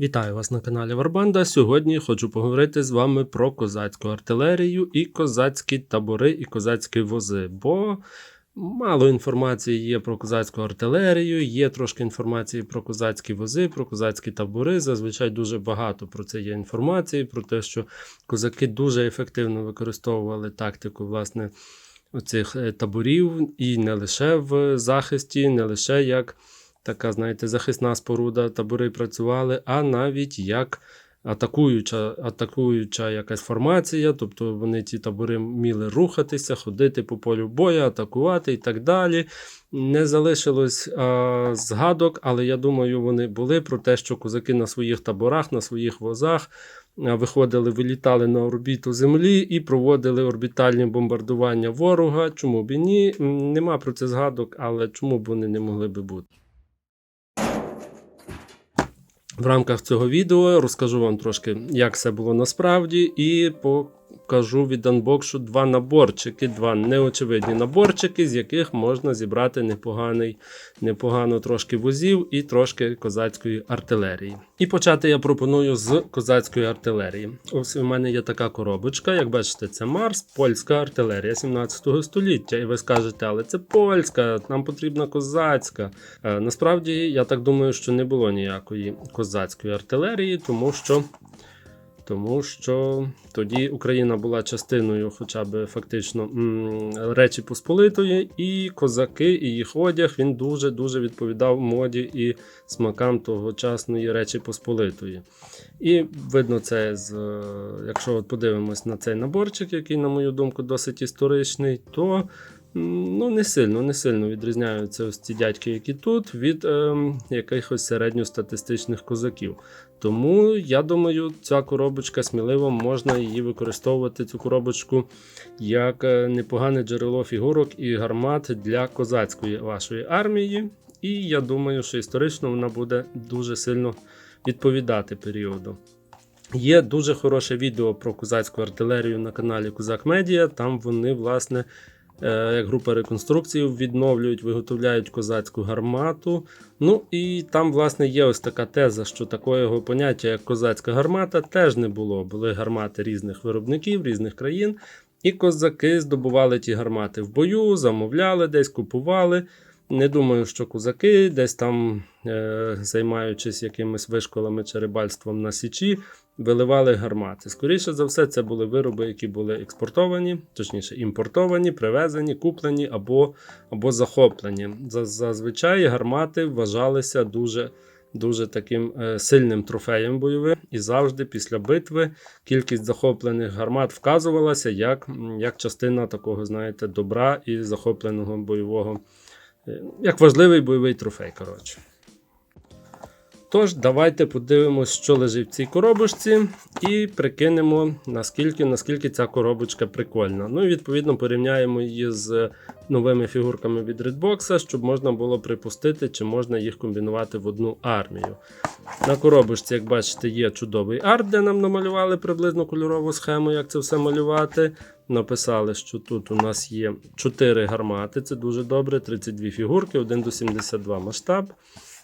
Вітаю вас на каналі Варбанда. Сьогодні хочу поговорити з вами про козацьку артилерію і козацькі табори і козацькі вози. Бо мало інформації є про козацьку артилерію, є трошки інформації про козацькі вози, про козацькі табори. Зазвичай дуже багато про це є інформації, про те, що козаки дуже ефективно використовували тактику власне оцих е, таборів, і не лише в захисті, не лише як така, знаєте, захисна споруда, табори працювали, а навіть як атакуюча, атакуюча якась формація, тобто вони ті табори вміли рухатися, ходити по полю бою, атакувати і так далі. Не залишилось а, згадок, але я думаю, вони були про те, що козаки на своїх таборах, на своїх возах виходили, вилітали на орбіту Землі і проводили орбітальні бомбардування ворога. Чому б і ні? Нема про це згадок, але чому б вони не могли би бути? В рамках цього відео розкажу вам трошки, як все було насправді, і покажу від анбокшу два наборчики, два неочевидні наборчики, з яких можна зібрати непоганий, непогано трошки возів і трошки козацької артилерії. І почати я пропоную з козацької артилерії. Ось у мене є така коробочка. Як бачите, це Марс, польська артилерія 17 століття. І ви скажете, але це польська, нам потрібна козацька. Е, насправді, я так думаю, що не було ніякої козацької артилерії, тому що. Тому що тоді Україна була частиною, хоча б фактично Речі Посполитої, і козаки, і їх одяг він дуже дуже відповідав моді і смакам тогочасної Речі Посполитої. І видно це, з, е, якщо от подивимось на цей наборчик, який, на мою думку, досить історичний, то ну, не сильно не сильно відрізняються ось ці дядьки, які тут, від ем, якихось середньостатистичних козаків. Тому я думаю, ця коробочка сміливо можна її використовувати, цю коробочку як е, непогане джерело фігурок і гармат для козацької вашої армії. І я думаю, що історично вона буде дуже сильно відповідати періоду. Є дуже хороше відео про козацьку артилерію на каналі Козак Медіа. Там вони, власне, як група реконструкції відновлюють, виготовляють козацьку гармату. Ну і там, власне, є ось така теза, що такого поняття, як козацька гармата, теж не було. Були гармати різних виробників, різних країн. І козаки здобували ті гармати в бою, замовляли, десь купували. Не думаю, що козаки, десь там, е, займаючись якимись вишколами чи рибальством на Січі, виливали гармати. Скоріше за все, це були вироби, які були експортовані, точніше, імпортовані, привезені, куплені або, або захоплені. Зазвичай гармати вважалися дуже. Дуже таким е, сильним трофеєм бойовим, і завжди після битви кількість захоплених гармат вказувалася як, як частина такого, знаєте, добра і захопленого бойового Е, Як важливий бойовий трофей, коротше. Тож, давайте подивимось, що лежить в цій коробочці, і прикинемо, наскільки, наскільки ця коробочка прикольна. Ну і відповідно порівняємо її з новими фігурками від Redbox, щоб можна було припустити, чи можна їх комбінувати в одну армію. На коробочці, як бачите, є чудовий арт, де нам намалювали приблизно кольорову схему, як це все малювати. Написали, що тут у нас є 4 гармати, це дуже добре, 32 фігурки, 1 до 72 масштаб.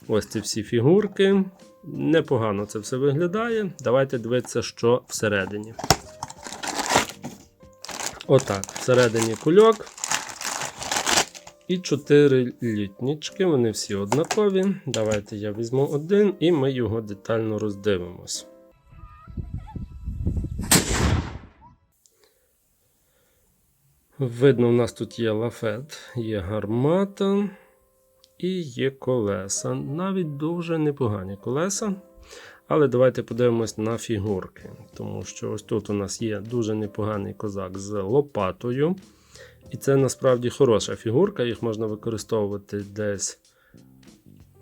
Ось ці всі фігурки. Непогано це все виглядає. Давайте дивитися, що всередині. Отак, всередині кульок. І 4 літнічки, вони всі однакові. Давайте я візьму один і ми його детально роздивимось. Видно, у нас тут є лафет, є гармата і є колеса. Навіть дуже непогані колеса. Але давайте подивимось на фігурки. Тому що ось тут у нас є дуже непоганий козак з лопатою. І це насправді хороша фігурка, їх можна використовувати десь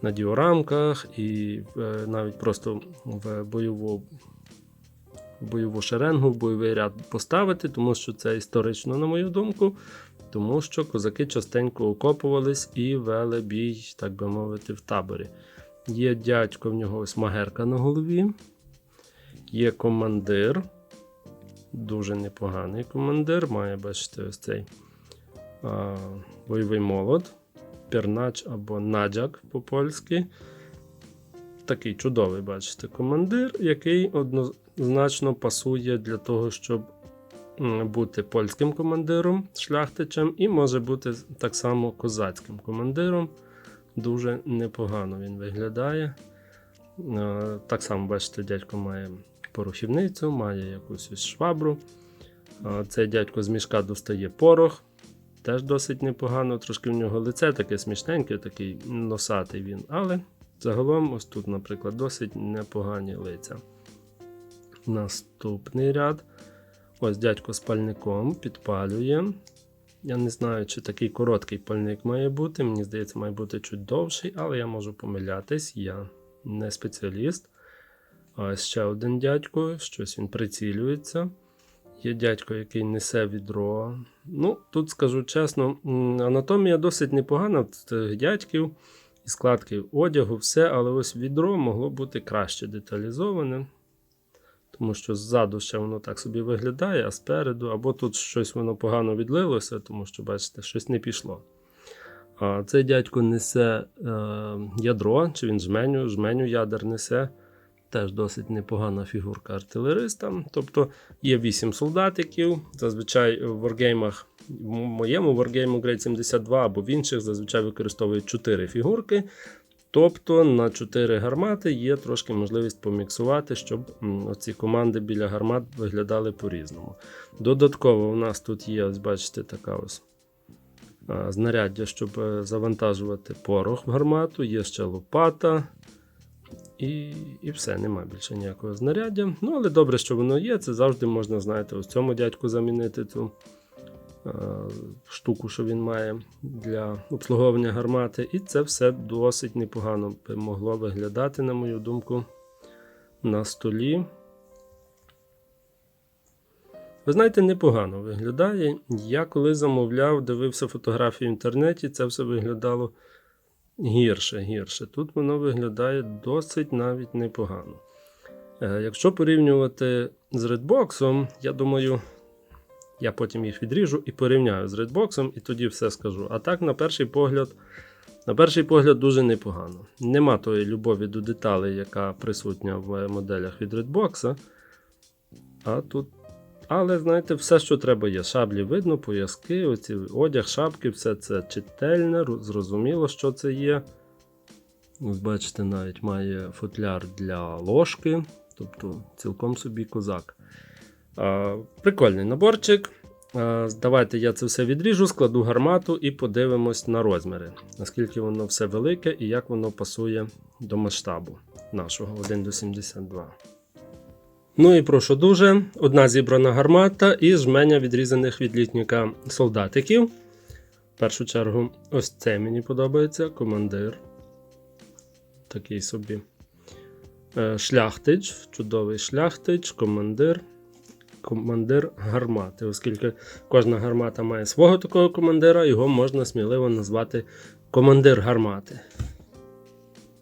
на діорамках і е, навіть просто в бойову, в бойову шеренгу, в бойовий ряд поставити, тому що це історично, на мою думку. Тому що козаки частенько окопувались і вели бій, так би мовити, в таборі. Є дядько, в нього ось магерка на голові. Є командир. Дуже непоганий командир. Має, бачите, ось цей а, бойовий молот. Пернач або надяк по-польськи. такий чудовий, бачите, командир, який однозначно пасує для того, щоб бути польським командиром, шляхтичем, і може бути так само козацьким командиром. Дуже непогано він виглядає. Е, Так само, бачите, дядько має порохівницю, має якусь ось швабру. Е, Цей дядько з мішка достає порох. Теж досить непогано. Трошки в нього лице таке смішненьке, такий носатий він. Але загалом, ось тут, наприклад, досить непогані лиця. Наступний ряд. Ось дядько з пальником підпалює. Я не знаю, чи такий короткий пальник має бути. Мені здається, має бути чуть довший, але я можу помилятись. Я не спеціаліст. Ось ще один дядько, щось він прицілюється. Є дядько, який несе відро. Ну, тут скажу чесно, анатомія досить непогана в цих дядьків і складки одягу, все, але ось відро могло бути краще деталізоване. Тому що ззаду ще воно так собі виглядає, а спереду, або тут щось воно погано відлилося, тому що, бачите, щось не пішло. А цей дядько несе е, ядро, чи він жменю, жменю ядер несе. Теж досить непогана фігурка артилериста. Тобто є 8 солдатиків. Зазвичай в варгеймах, в моєму варгейму Grade 72 або в інших зазвичай використовують 4 фігурки. Тобто на 4 гармати є трошки можливість поміксувати, щоб м, оці команди біля гармат виглядали по-різному. Додатково у нас тут є, ось бачите, така ось знаряддя, щоб е, завантажувати порох в гармату, є ще лопата. І, і все, нема більше ніякого знаряддя. Ну, але добре, що воно є. Це завжди можна, знаєте, ось цьому дядьку замінити цю штуку, що він має для обслуговування гармати. І це все досить непогано могло виглядати, на мою думку, на столі. Ви знаєте, непогано виглядає. Я коли замовляв, дивився фотографії в інтернеті, це все виглядало гірше, гірше. Тут воно виглядає досить навіть непогано. Е, Якщо порівнювати з Redbox, я думаю, я потім їх відріжу і порівняю з Redbox, і тоді все скажу. А так, на перший погляд, на перший погляд, дуже непогано. Нема тої любові до деталей, яка присутня в моделях від Redbox. А тут. Але, знаєте, все, що треба є. Шаблі видно, пояски, оці одяг, шапки, все це чительне, зрозуміло, що це є. Ось бачите, навіть має футляр для ложки, тобто цілком собі козак. Прикольний наборчик. Давайте я це все відріжу, складу гармату і подивимось на розміри, наскільки воно все велике і як воно пасує до масштабу нашого 1 до 72. Ну і прошу дуже, одна зібрана гармата і жменя відрізаних від літніка солдатиків. В першу чергу, ось це мені подобається командир. Такий собі. Е, Шляхтич, чудовий шляхтич, командир. Командир гармати. Оскільки кожна гармата має свого такого командира, його можна сміливо назвати командир гармати.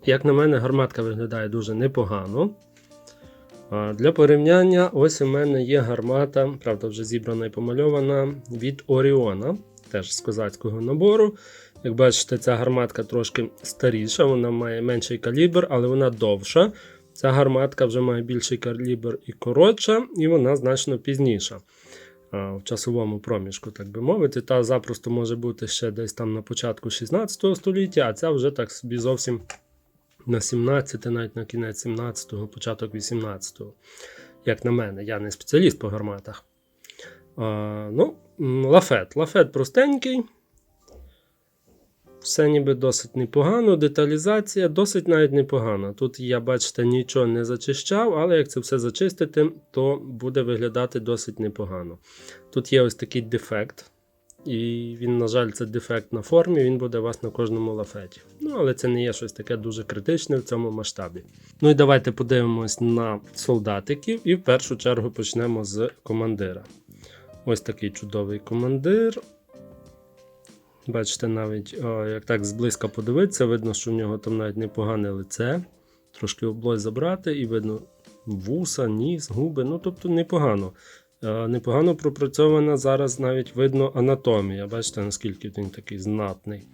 Як на мене, гарматка виглядає дуже непогано. Для порівняння, ось у мене є гармата, правда, вже зібрана і помальована від Оріона, теж з козацького набору. Як бачите, ця гарматка трошки старіша, вона має менший калібр, але вона довша. Ця гарматка вже має більший калібр і коротша, і вона значно пізніша. В часовому проміжку, так би мовити, та запросто може бути ще десь там на початку 16 століття, а ця вже так собі зовсім на 17, навіть на кінець 17-го, початок 18-го. Як на мене, я не спеціаліст по гарматах. А, ну, лафет. Лафет простенький. Все ніби досить непогано. Деталізація досить навіть непогана. Тут я, бачите, нічого не зачищав, але як це все зачистити, то буде виглядати досить непогано. Тут є ось такий дефект. І він, на жаль, це дефект на формі, він буде у вас на кожному лафеті. Ну, але це не є щось таке дуже критичне в цьому масштабі. Ну і давайте подивимось на солдатиків, і в першу чергу почнемо з командира. Ось такий чудовий командир. Бачите, навіть о, як так зблизька подивитися, видно, що в нього там навіть непогане лице. Трошки облось забрати, і видно вуса, ніс, губи. Ну, тобто непогано. Е, Непогано пропрацьована зараз навіть видно анатомія. Бачите, наскільки він такий знатний.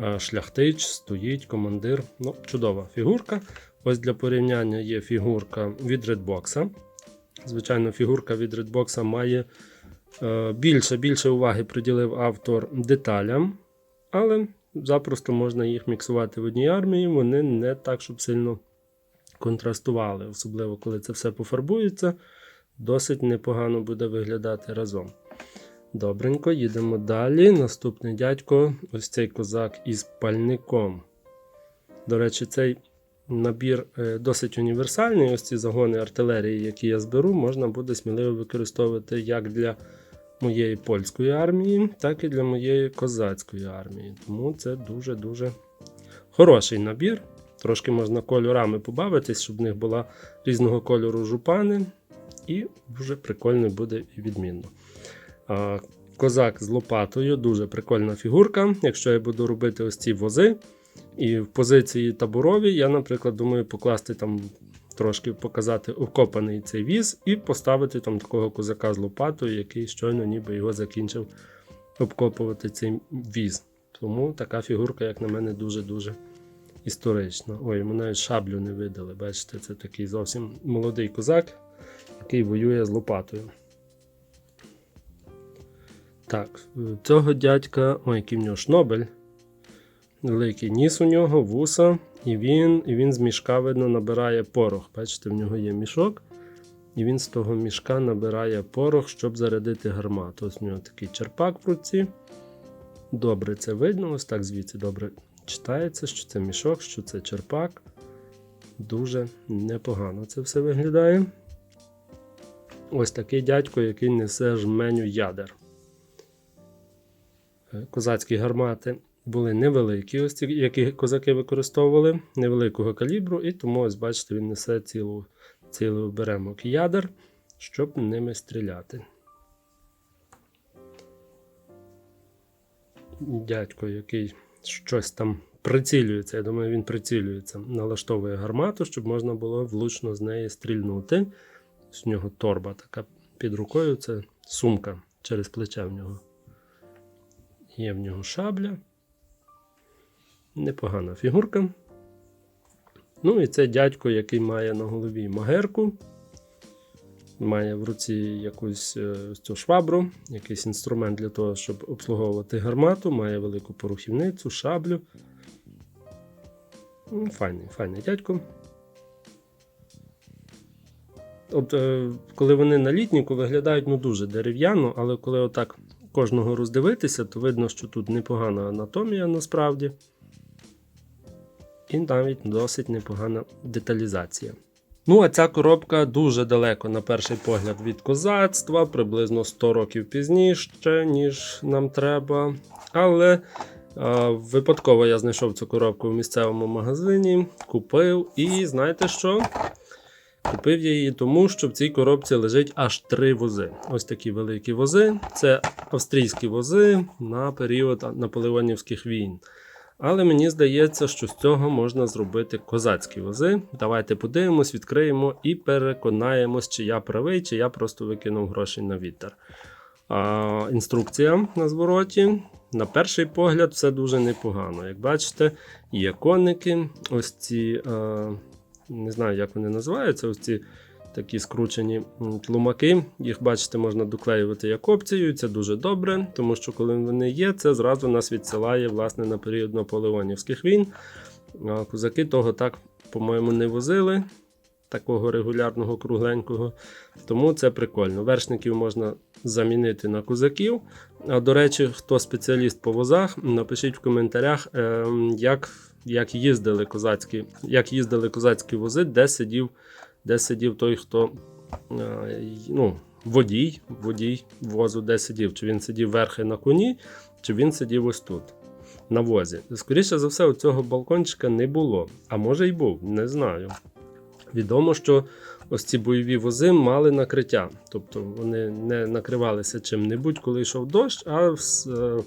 Е, Шляхтич, стоїть, командир. Ну, чудова фігурка. Ось для порівняння є фігурка від Redbox. Звичайно, фігурка від Redbox має більше, більше уваги приділив автор деталям, але запросто можна їх міксувати в одній армії. Вони не так, щоб сильно контрастували, особливо коли це все пофарбується, досить непогано буде виглядати разом. Добренько, їдемо далі. Наступний дядько ось цей козак із пальником. До речі, цей набір е, досить універсальний. Ось ці загони артилерії, які я зберу, можна буде сміливо використовувати як для моєї польської армії, так і для моєї козацької армії. Тому це дуже-дуже хороший набір. Трошки можна кольорами побавитись, щоб в них була різного кольору жупани, і дуже прикольно буде і відмінно. Козак з лопатою дуже прикольна фігурка. Якщо я буду робити ось ці вози, і в позиції таборові, я, наприклад, думаю, покласти там трошки показати окопаний цей віз і поставити там такого козака з лопатою, який щойно ніби його закінчив обкопувати цей віз. Тому така фігурка, як на мене, дуже-дуже історична. Ой, йому навіть шаблю не видали. Бачите, це такий зовсім молодий козак, який воює з лопатою. Так, цього дядька, ой, який в нього шнобель. Великий ніс у нього, вуса, і він і він з мішка, видно, набирає порох. Бачите, в нього є мішок, і він з того мішка набирає порох, щоб зарядити гармату. Ось у нього такий черпак в руці. Добре це видно, ось так звідси добре читається, що це мішок, що це черпак. Дуже непогано це все виглядає. Ось такий дядько, який несе жменю ядер. Е, Козацькі гармати були невеликі, ось ці, які козаки використовували, невеликого калібру, і тому, ось бачите, він несе цілу, цілий оберемок ядер, щоб ними стріляти. Дядько, який щось там прицілюється, я думаю, він прицілюється, налаштовує гармату, щоб можна було влучно з неї стрільнути. З нього торба така під рукою, це сумка через плече в нього. Є в нього шабля. Непогана фігурка. Ну і це дядько, який має на голові магерку. Має в руці якусь е, цю швабру, якийсь інструмент для того, щоб обслуговувати гармату, має велику порухівницю, шаблю. Ну, Файний, файний дядько. От, е, коли вони на літніку виглядають ну, дуже дерев'яно, але коли отак кожного роздивитися, то видно, що тут непогана анатомія насправді. І навіть досить непогана деталізація. Ну, а ця коробка дуже далеко, на перший погляд, від козацтва, приблизно 100 років пізніше, ніж нам треба. Але е, випадково я знайшов цю коробку в місцевому магазині, купив. І знаєте що? Купив я її тому, що в цій коробці лежить аж три вози. Ось такі великі вози. Це австрійські вози на період наполеонівських війн. Але мені здається, що з цього можна зробити козацькі вози. Давайте подивимось, відкриємо і переконаємось, чи я правий, чи я просто викинув гроші на вітер. А, Інструкція на звороті. На перший погляд, все дуже непогано. Як бачите, є коники, ось ці, а, не знаю, як вони називаються, ось ці такі скручені тлумаки. Їх, бачите, можна доклеювати як опцію. Це дуже добре, тому що коли вони є, це зразу нас відсилає власне, на період наполеонівських війн. Козаки того так, по-моєму, не возили. Такого регулярного кругленького. Тому це прикольно. Вершників можна замінити на козаків. А до речі, хто спеціаліст по возах, напишіть в коментарях, е, як, як, їздили козацькі, як їздили козацькі вози, де сидів, де сидів той, хто е, ну, водій, водій возу, де сидів. Чи він сидів верхи на коні, чи він сидів ось тут. На возі. Скоріше за все, у цього балкончика не було. А може й був, не знаю. Відомо, що ось ці бойові вози мали накриття. Тобто вони не накривалися чим-небудь, коли йшов дощ, а з е,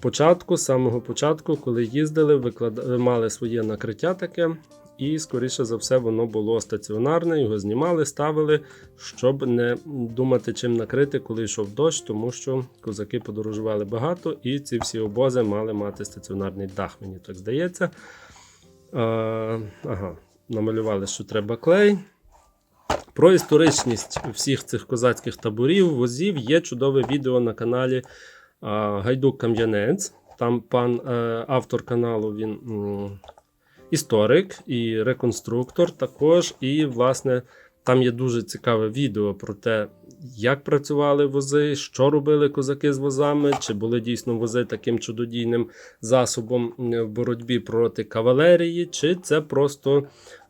початку, з самого початку, коли їздили, виклад... мали своє накриття таке. І, скоріше за все, воно було стаціонарне, його знімали, ставили, щоб не думати, чим накрити, коли йшов дощ, тому що козаки подорожували багато, і ці всі обози мали мати стаціонарний дах, мені так здається. А, ага. намалювали, що треба клей. Про історичність всіх цих козацьких таборів, возів є чудове відео на каналі Гайдук Кам'янець. Там пан е, автор каналу він історик і реконструктор також. І, власне, там є дуже цікаве відео про те, як працювали вози, що робили козаки з возами, чи були дійсно вози таким чудодійним засобом в боротьбі проти кавалерії, чи це просто,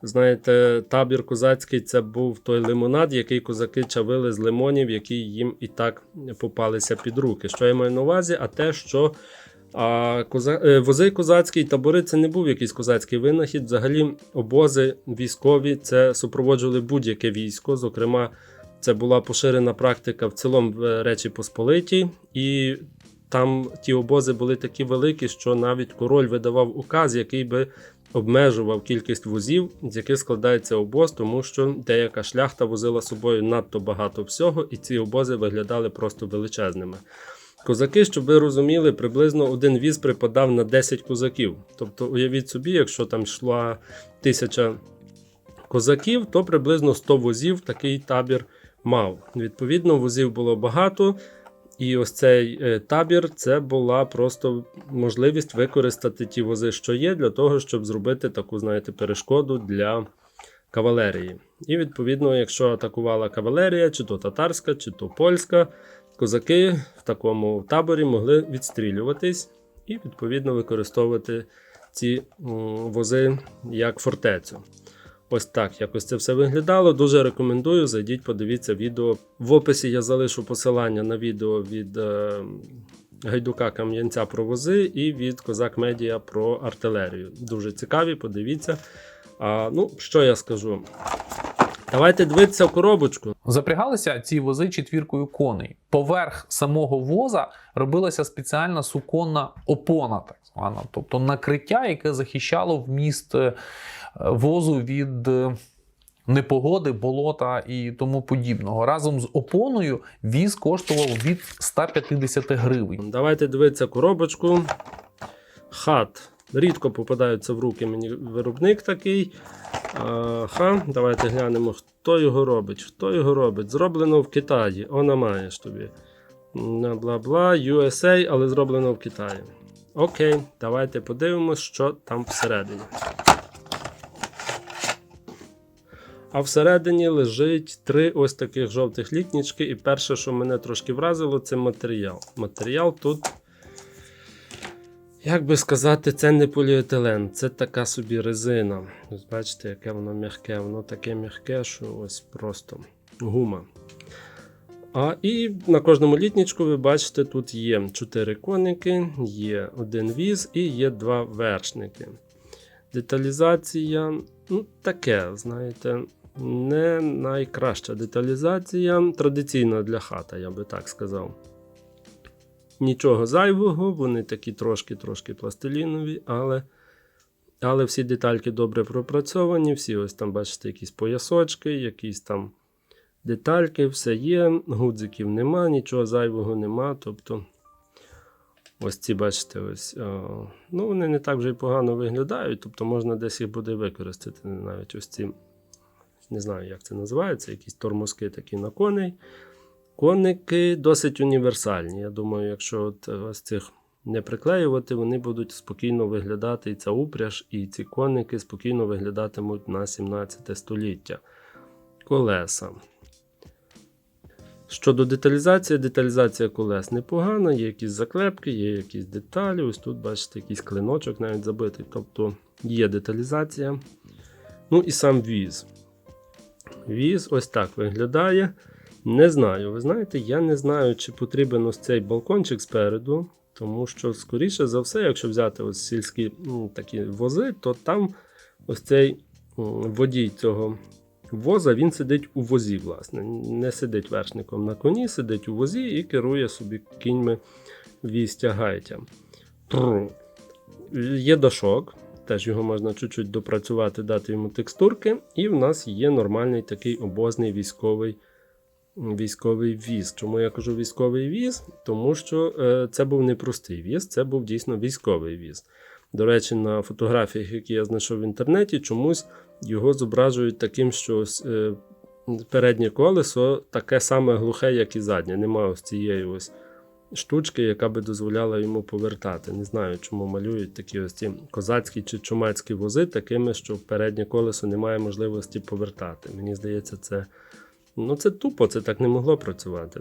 знаєте, табір козацький це був той лимонад, який козаки чавили з лимонів, які їм і так попалися під руки. Що я маю на увазі? А те, що а коза... е, вози козацькі і табори це не був якийсь козацький винахід. Взагалі, обози військові це супроводжували будь-яке військо. Зокрема, це була поширена практика в цілому в Речі Посполитій, і там ті обози були такі великі, що навіть король видавав указ, який би обмежував кількість возів, з яких складається обоз, тому що деяка шляхта возила з собою надто багато всього, і ці обози виглядали просто величезними. Козаки, щоб ви розуміли, приблизно один віз припадав на 10 козаків. Тобто, уявіть собі, якщо там йшла тисяча козаків, то приблизно 100 возів такий табір мав. Відповідно, возів було багато, і ось цей е, табір це була просто можливість використати ті вози, що є, для того, щоб зробити таку, знаєте, перешкоду для кавалерії. І відповідно, якщо атакувала кавалерія, чи то татарська, чи то польська, козаки в такому таборі могли відстрілюватись і відповідно використовувати ці вози як фортецю. Ось так якось це все виглядало. Дуже рекомендую. Зайдіть, подивіться відео. В описі я залишу посилання на відео від е, Гайдука Кам'янця про вози і від Козак Медіа про артилерію. Дуже цікаві, подивіться. А, ну, що я скажу? Давайте дивитися в коробочку. Запрягалися ці вози четвіркою коней. Поверх самого воза робилася спеціальна суконна опона, так звана, тобто накриття, яке захищало вміст е, возу від е, непогоди, болота і тому подібного. Разом з опоною віз коштував від 150 гривень. Давайте дивитися коробочку. Хат. Рідко попадаються в руки мені виробник такий. Ха, давайте глянемо, хто його робить. Хто його робить? Зроблено в Китаї. Она маєш тобі. Бла-бла, USA, але зроблено в Китаї. Окей, давайте подивимось, що там всередині. А всередині лежить три ось таких жовтих літнічки. І перше, що мене трошки вразило, це матеріал. Матеріал тут, як би сказати, це не поліетилен, це така собі резина. Ось бачите, яке воно м'яке, воно таке м'яке, що ось просто гума. А і на кожному літнічку ви бачите, тут є 4 коники, є один віз і є два вершники. Деталізація, ну, таке, знаєте, не найкраща деталізація, традиційна для хата, я би так сказав. Нічого зайвого, вони такі трошки-трошки пластилінові, але, але всі детальки добре пропрацьовані. Всі ось там, бачите, якісь поясочки, якісь там детальки, все є, гудзиків нема, нічого зайвого нема. Тобто, ось ці, бачите, ось, о, ну, вони не так вже й погано виглядають, тобто можна десь їх буде використати. Навіть ось ці, не знаю, як це називається, якісь тормозки такі на коней. Коники досить універсальні. Я думаю, якщо от ось цих не приклеювати, вони будуть спокійно виглядати, і ця упряж, і ці коники спокійно виглядатимуть на 17 століття. Колеса. Щодо деталізації, деталізація колес непогана, є якісь заклепки, є якісь деталі. Ось тут, бачите, якийсь клиночок навіть забитий. Тобто є деталізація. Ну і сам віз. Віз ось так виглядає. Не знаю, ви знаєте, я не знаю, чи потрібен ось цей балкончик спереду, тому що, скоріше за все, якщо взяти ось сільські такі вози, то там ось цей водій цього воза він сидить у возі, власне. Не сидить вершником на коні, сидить у возі і керує собі кіньми вістя гайтя. Є дошок, теж його можна чуть-чуть допрацювати, дати йому текстурки. І в нас є нормальний такий обозний військовий військовий віз. Чому я кажу військовий віз? Тому що е, це був не простий віз, це був дійсно військовий віз. До речі, на фотографіях, які я знайшов в інтернеті, чомусь його зображують таким, що ось, е, переднє колесо таке саме глухе, як і заднє. Немає ось цієї ось штучки, яка би дозволяла йому повертати. Не знаю, чому малюють такі ось ці козацькі чи чумацькі вози такими, що переднє колесо не має можливості повертати. Мені здається, це, ну, це тупо, це так не могло працювати.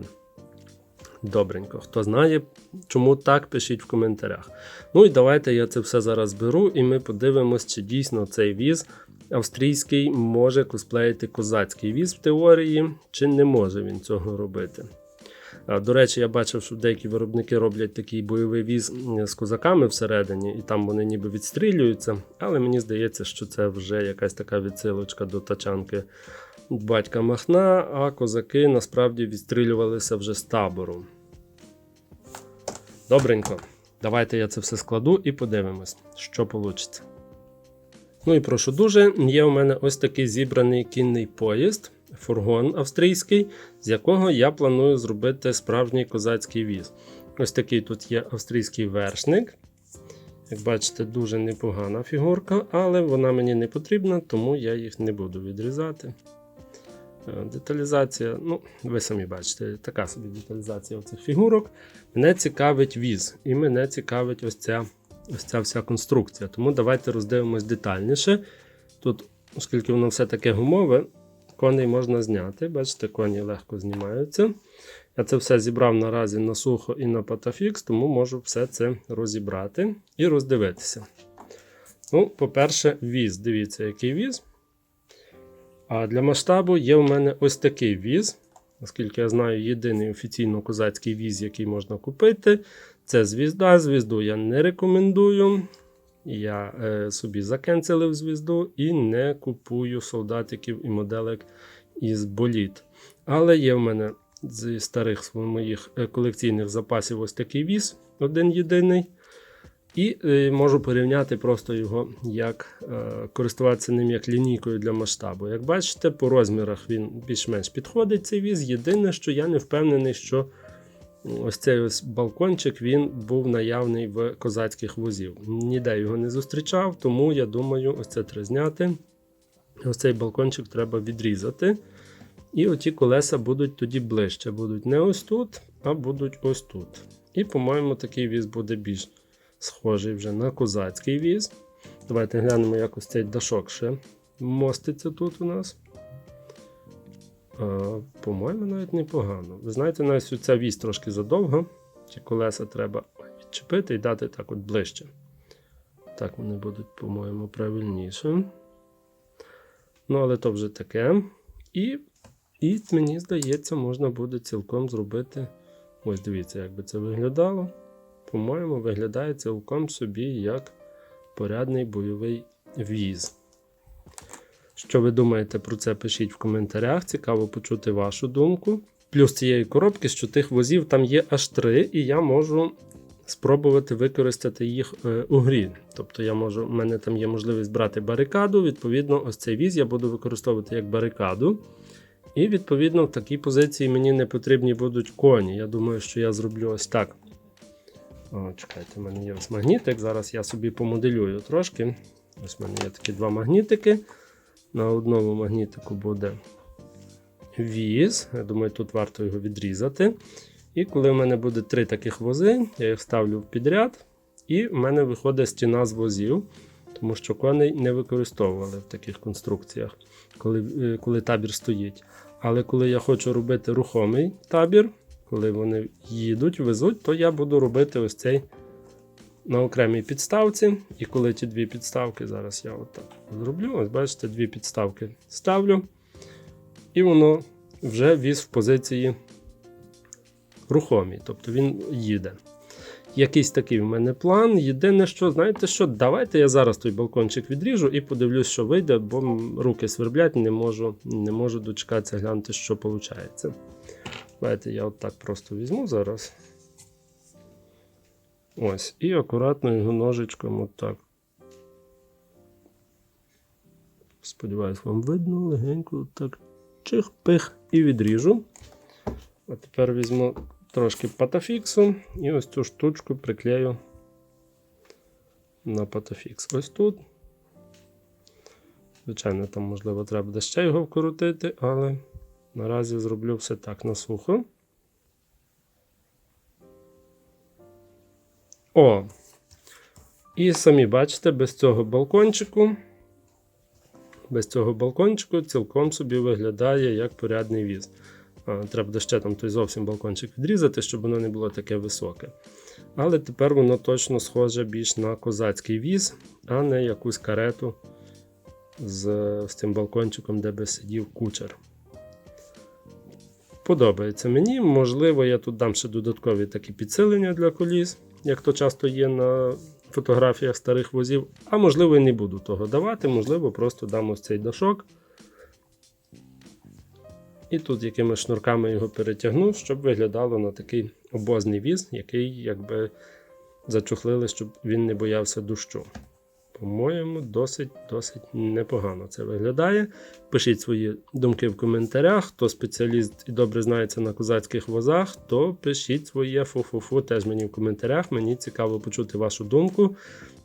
Добренько. Хто знає, чому так, пишіть в коментарях. Ну і давайте я це все зараз беру, і ми подивимось, чи дійсно цей віз австрійський може косплеїти козацький віз в теорії, чи не може він цього робити. До речі, я бачив, що деякі виробники роблять такий бойовий віз з козаками всередині, і там вони ніби відстрілюються. Але мені здається, що це вже якась така відсилочка до тачанки батька Махна, а козаки насправді відстрілювалися вже з табору. Добренько. Давайте я це все складу і подивимось, що вийде. Ну і прошу дуже, є у мене ось такий зібраний кінний поїзд, фургон австрійський, з якого я планую зробити справжній козацький віз. Ось такий тут є австрійський вершник. Як бачите, дуже непогана фігурка, але вона мені не потрібна, тому я їх не буду відрізати. Е, Деталізація, ну, ви самі бачите, така собі деталізація цих фігурок. Мене цікавить віз, і мене цікавить ось ця, ось ця вся конструкція. Тому давайте роздивимось детальніше. Тут, оскільки воно все таке гумове, коней можна зняти. Бачите, коні легко знімаються. Я це все зібрав наразі на сухо і на патафікс, тому можу все це розібрати і роздивитися. Ну, по-перше, віз. Дивіться, який віз. А для масштабу є у мене ось такий віз. Наскільки я знаю, єдиний офіційно козацький віз, який можна купити. Це звізда. Звізду я не рекомендую. Я е, собі закенцелив звізду і не купую солдатиків і моделек із боліт. Але є в мене зі старих моїх е, колекційних запасів ось такий віз, один єдиний. І е, можу порівняти просто його, як е, користуватися ним як лінійкою для масштабу. Як бачите, по розмірах він більш-менш підходить цей віз. Єдине, що я не впевнений, що ось цей ось балкончик він був наявний в козацьких возів. Ніде його не зустрічав, тому я думаю, ось це треба зняти. Ось цей балкончик треба відрізати. І оті колеса будуть тоді ближче. Будуть не ось тут, а будуть ось тут. І, по-моєму, такий віз буде більш схожий вже на козацький віз. Давайте глянемо, як ось цей дашок ще моститься тут у нас. По-моєму, навіть непогано. Ви знаєте, навіть ця вісь трошки задовга. Ці колеса треба відчепити і дати так от ближче. Так вони будуть, по-моєму, правильніше. Ну, але то вже таке. І, і мені здається, можна буде цілком зробити. Ось дивіться, як би це виглядало. По-моєму, виглядає цілком собі як порядний бойовий віз. Що ви думаєте про це, пишіть в коментарях. Цікаво почути вашу думку. Плюс цієї коробки, що тих возів там є аж три, і я можу спробувати використати їх е, у грі. Тобто я можу, в мене там є можливість брати барикаду. Відповідно, ось цей віз я буду використовувати як барикаду. І, відповідно, в такій позиції мені не потрібні будуть коні. Я думаю, що я зроблю ось так. О, чекайте, у мене є ось магнітик. Зараз я собі помоделюю трошки. Ось в мене є такі два магнітики. На одному магнітику буде віз. Я думаю, тут варто його відрізати. І коли в мене буде три таких вози, я їх ставлю в підряд, і в мене виходить стіна з возів, тому що коней не використовували в таких конструкціях, коли, е, коли табір стоїть. Але коли я хочу робити рухомий табір, коли вони їдуть, везуть, то я буду робити ось цей на окремій підставці. І коли ті дві підставки, зараз я отак зроблю, ось бачите, дві підставки ставлю. І воно вже віз в позиції рухомій, тобто він їде. Якийсь такий в мене план. Єдине, що, знаєте що, давайте я зараз той балкончик відріжу і подивлюсь, що вийде, бо руки сверблять, не можу, не можу дочекатися, глянути, що виходить. Давайте я отак просто візьму зараз. Ось, і акуратно його ножичком отак. Сподіваюсь, вам видно легенько так чих-пих і відріжу. А тепер візьму трошки патафіксу і ось цю штучку приклею на патафікс. Ось тут. Звичайно, там, можливо, треба буде ще його вкоротити, але наразі зроблю все так на сухо. О! І самі бачите, без цього балкончику. Без цього балкончику цілком собі виглядає як порядний віз. Треба буде ще там той зовсім балкончик відрізати, щоб воно не було таке високе. Але тепер воно точно схоже більш на козацький віз, а не якусь карету з, з цим балкончиком, де би сидів кучер. Подобається мені. Можливо, я тут дам ще додаткові такі підсилення для коліс, як то часто є на фотографіях старих возів. А можливо, і не буду того давати, можливо, просто дам ось цей дашок. І тут якимись шнурками його перетягну, щоб виглядало на такий обозний віз, який якби зачухлили, щоб він не боявся дощу. По-моєму, досить досить непогано це виглядає. Пишіть свої думки в коментарях. Хто спеціаліст і добре знається на козацьких возах, то пишіть своє фу-фу-фу теж мені в коментарях. Мені цікаво почути вашу думку.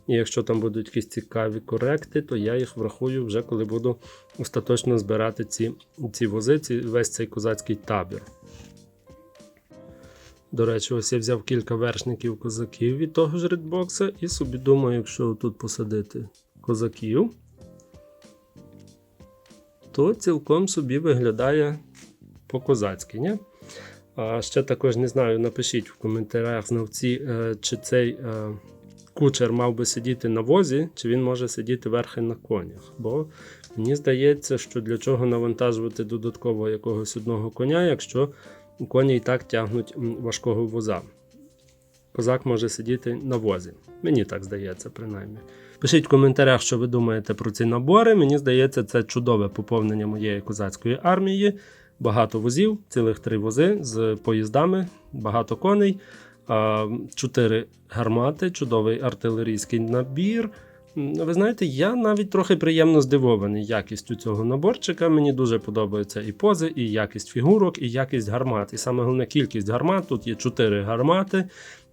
І якщо там будуть якісь цікаві коректи, то я їх врахую вже коли буду остаточно збирати ці, ці вози, ці, весь цей козацький табір. До речі, ось я взяв кілька вершників козаків від того ж редбокса, і собі думаю, якщо тут посадити козаків, то цілком собі виглядає по-козацьки. Ні? А ще також не знаю, напишіть в коментарях знавці, е, чи цей е, кучер мав би сидіти на возі, чи він може сидіти верхи на конях. Бо мені здається, що для чого навантажувати додатково якогось одного коня, якщо коні і так тягнуть важкого воза. Козак може сидіти на возі. Мені так здається, принаймні. Пишіть в коментарях, що ви думаєте про ці набори. Мені здається, це чудове поповнення моєї козацької армії. Багато возів, цілих три вози з поїздами, багато коней, чотири гармати, чудовий артилерійський набір. Ви знаєте, я навіть трохи приємно здивований якістю цього наборчика. Мені дуже подобаються і пози, і якість фігурок, і якість гармат. І саме головне кількість гармат. Тут є 4 гармати.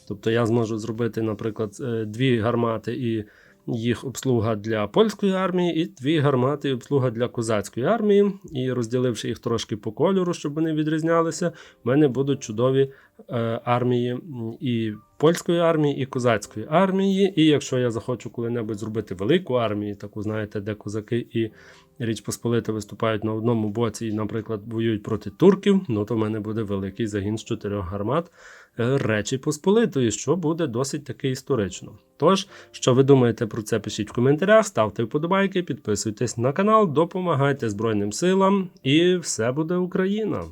Тобто я зможу зробити, наприклад, е, дві гармати і їх обслуга для польської армії, і дві гармати обслуга для козацької армії. І розділивши їх трошки по кольору, щоб вони відрізнялися, в мене будуть чудові е, армії і польської армії, і козацької армії. І якщо я захочу коли-небудь зробити велику армію, таку, знаєте, де козаки і Річ Посполита виступають на одному боці і, наприклад, воюють проти турків, ну то в мене буде великий загін з чотирьох гармат Речі Посполитої, що буде досить таки історично. Тож, що ви думаєте про це, пишіть в коментарях, ставте вподобайки, підписуйтесь на канал, допомагайте Збройним силам, і все буде Україна!